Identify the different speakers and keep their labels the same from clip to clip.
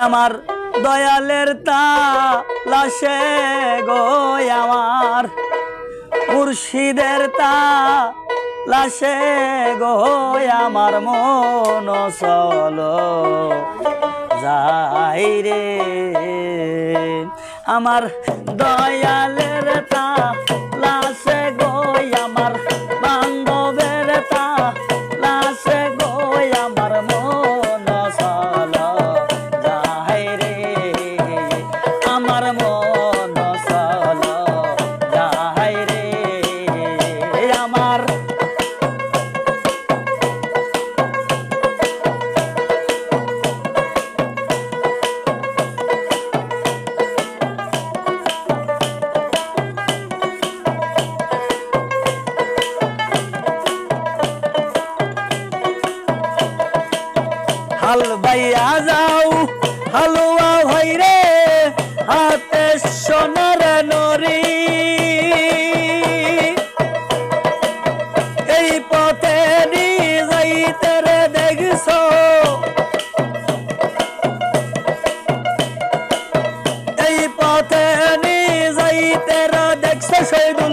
Speaker 1: আমার দয়ালের তালাশে গো আমার। মুর্শিদের তালাশে গো আমার মন চলো। যাই রে, আমার দয়ালের ಸೈದು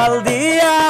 Speaker 1: কপাল দিয়া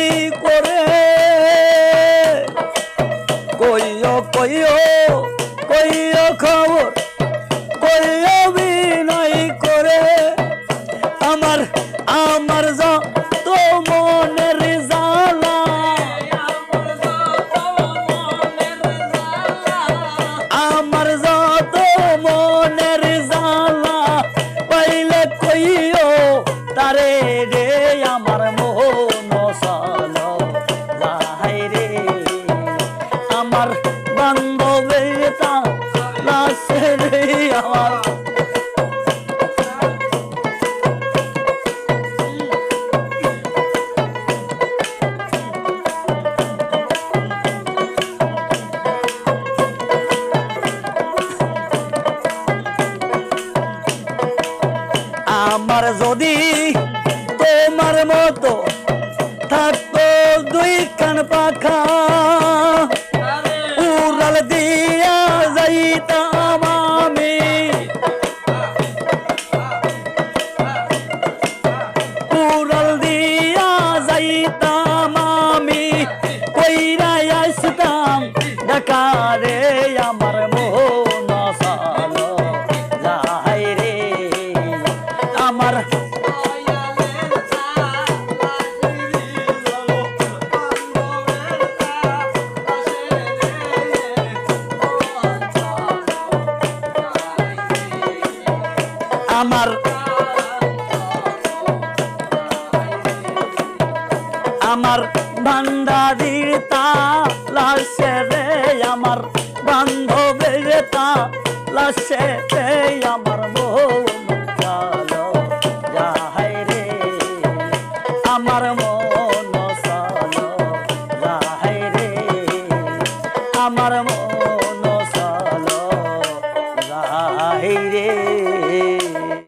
Speaker 1: কইও কইও খবর কইও বিনয় করে। আমার আমার சிக்கன பார்க்கா আমার। আমার ভান্ডারির তালাশে রে আমার বান্ধবের তালাশে রে আমার